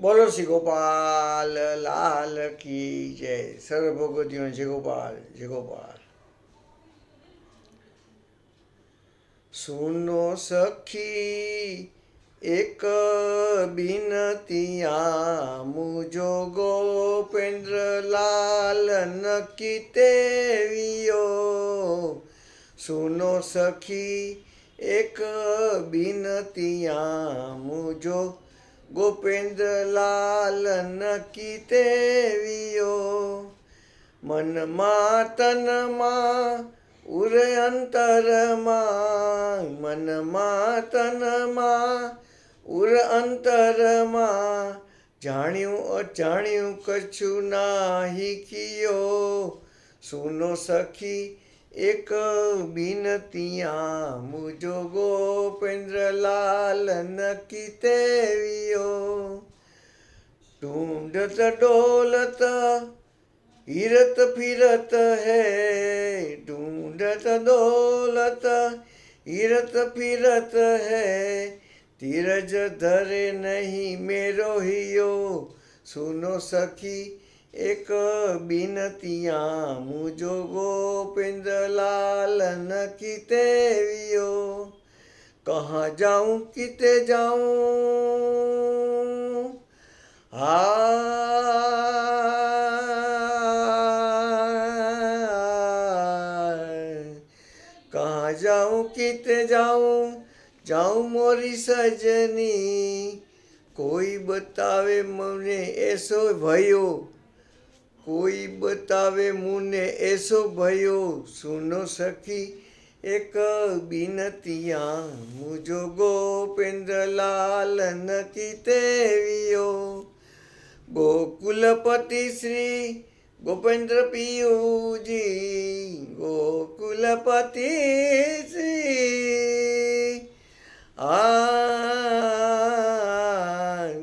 બોલો શ્રી ગોપાલ, લાલ કી જય. સર્વ જય ગોપાલ જય ગોપાલ. સુનો સખી, એક બિનતિયા મુજો ગોપેન્દ્ર લાલ નકી તેવિયો સુનો સખી, એક બિનતિયા મુજો ગોપેન્દ્રલાલ નકી તેવિયો મનમાં તનમાં ઉરે અંતરમાં મનમાં તનમાં ઉર અંતરમાં જાણ્યું અજાણ્યું કછું નાહી કિયો સુનો સખી एक बिनतिया मुझो गोपेंद्र लाल न कितेवियो ढूंढत डोलत, हिरत फिरत है। ढूंढत डोलत, हिरत फिरत है। धीरज धरे नहीं मेरो हियो। सुनो सखी एक बिनतिया मुझो गोपिंद लालन किते वियो कहाँ जाऊँ, किते जाऊँ? हा कहाँ जाऊँ, किते जाऊँ? जाऊँ मोरी सजनी। कोई बतावे मने ऐसो भयो। કોઈ બતાવે મુને એસો ભયો સુનો સખી એક બિનતિયા મુજો ગોપેન્દ્રલાલ નકી તેવિયો ગોકુલપતિ શ્રી ગોપેન્દ્ર પિયુજી ગોકુલપતિ શ્રી આ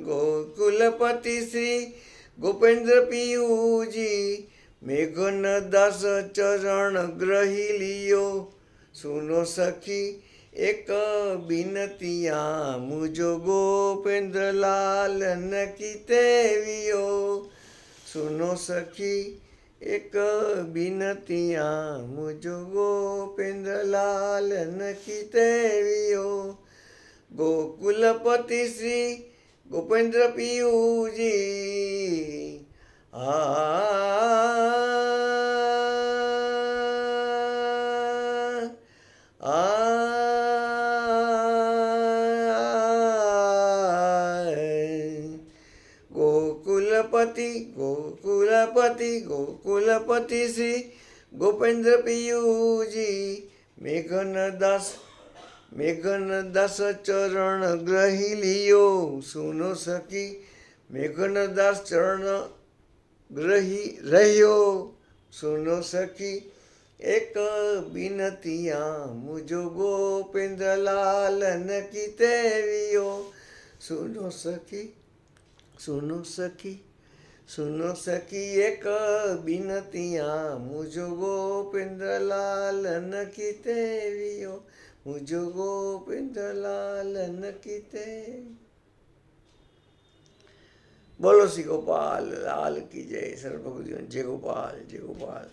ગોકુલપતિ શ્રી ગોપેન્દ્ર પિયુજી મેઘન દાસ ચરણ ગ્રહી લિયો. સુનો સખી, એક બિનતિયા મુજો ગોપેન્દ્રલાલ નકી તેવીઓ. સુનો સખી, એક બિનતિયા મુજો ગોપેન્દ્રલાલ નકી તેવીઓ. ગોકુલપતિ શ્રી ગોપેન્દ્ર પિયુજી ગોકુલપતિ ગોકુલપતિ ગોકુલપતિ શ્રી ગોપેન્દ્ર પિયુજી. મેઘન દાસ મેઘન દાસ ચરણ ગ્રહી લિયો. સુનો સખી મેઘન દાસ ચરણ ગ્રહી રહ્યો. સુનો સખી, એક બિનતિયા મુજો ગોપેન્દ્રલાલ નકી તેવીઓ સુનો સખી સુનો સખી સુનો સખી એક બિનતિયા મુજો ગોપેન્દ્રલાલ નકી તેવીઓ મુજો ગોપેન્દ્રલાલ નકી તે બોલો શ્રી ગોપાલ, લાલ કી જય સર્વ ભગવતીઓ જય ગોપાલ જય ગોપાલ.